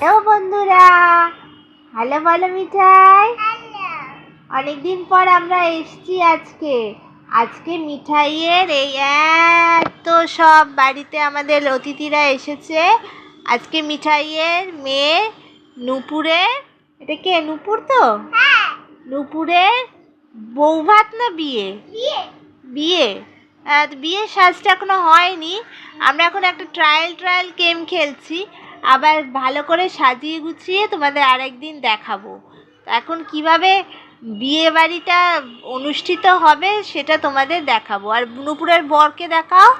Hello বন্ধুরা। Hello বলো মিঠাই। অনেকদিন পর আমরা এসছি আজকে। আজকে মিঠাইয়ের এই এত সব বাড়িতে আমাদের অতিথিরা এসেছে। আজকে মিঠাইয়ের মেয়ে নুপুরের এটা কে নুপুর তো? নুপুরের বৌভাত না বিয়ে? বিয়ে। বিয়ের সাজটা এখনও হয়নি। আমরা এখন একটা ট্রায়াল ট্রায়াল গেম খেলছি। আবার ভালো করে সাজিয়ে গুছিয়ে তোমাদের আরেকদিন দেখাবো। এখন কীভাবে বিয়ে বাড়িটা অনুষ্ঠিত হবে সেটা তোমাদের দেখাবো। আর নুপুরের বরকে দেখাও।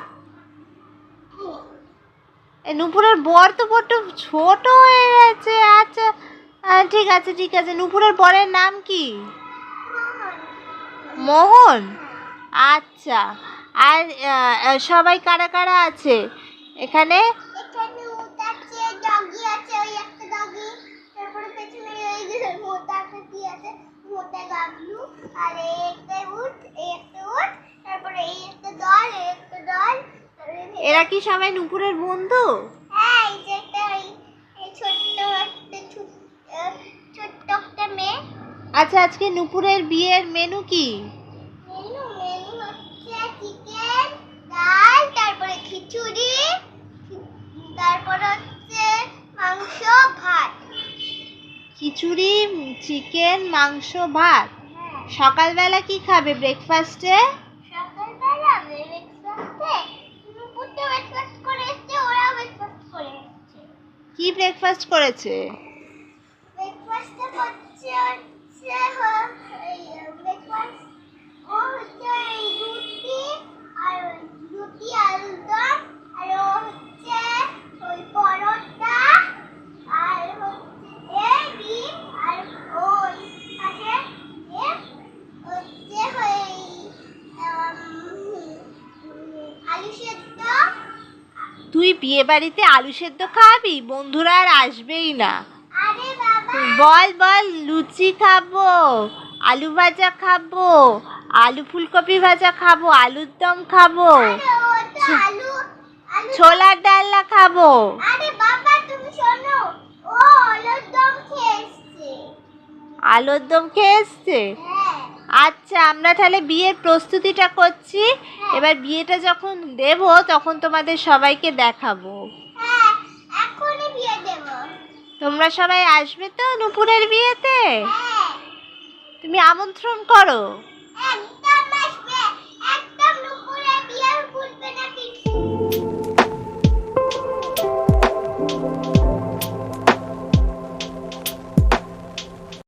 নুপুরের বর তো বড্ড ছোট হয়ে গেছে। আচ্ছা ঠিক আছে ঠিক আছে। নুপুরের বরের নাম কি? মোহন? আচ্ছা। আর সবাই কারা কারা আছে? এখানে ওটা আছে ডগি আছে ওই একটা ডগি তারপরে পেছনে ওই যে মোটা একটা কি আছে মোটা গাবলু আর এই একটা উট এই একটা উট তারপরে এই একটা দল এই একটা দল তারপরে ভে- এরা কি সবাই নুপুরের বন্ধু? হ্যাঁ এই যে একটা এই ছোট্ট একটা ছোট্ট একটা মেয়ে। আচ্ছা আজকে নুপুরের বিয়ের মেনু কি? মেনু মেনু হচ্ছে চিকেন ডাল তারপরে খিচুড়ি তারপর হচ্ছে মাংস ভাত। খিচুড়ি চিকেন মাংস ভাত। হ্যাঁ। সকালবেলা কি খাবে ব্রেকফাস্টে সকালবেলা ব্রেকফাস্টে ব্রেকফাস্ট করেছে? তুই বিয়ে বাড়িতে আলু সেদ্ধ খাবি? বন্ধুরা আর আসবেই না। বল বল লুচি খাব আলু ভাজা খাব আলু ফুলকপি ভাজা খাব আলুর দম খাব ছোলার ডালনা খাব। আলুর দম খেয়ে এসছে। আচ্ছা আমরা তাহলে বিয়ের প্রস্তুতিটা করছি। এবার বিয়েটা যখন দেব তখন তোমাদের সবাইকে দেখাবো। হ্যাঁ তোমরা সবাই আসবে তো নুপুরের বিয়েতে? হ্যাঁ। তুমি আমন্ত্রণ করো। একদম আসবে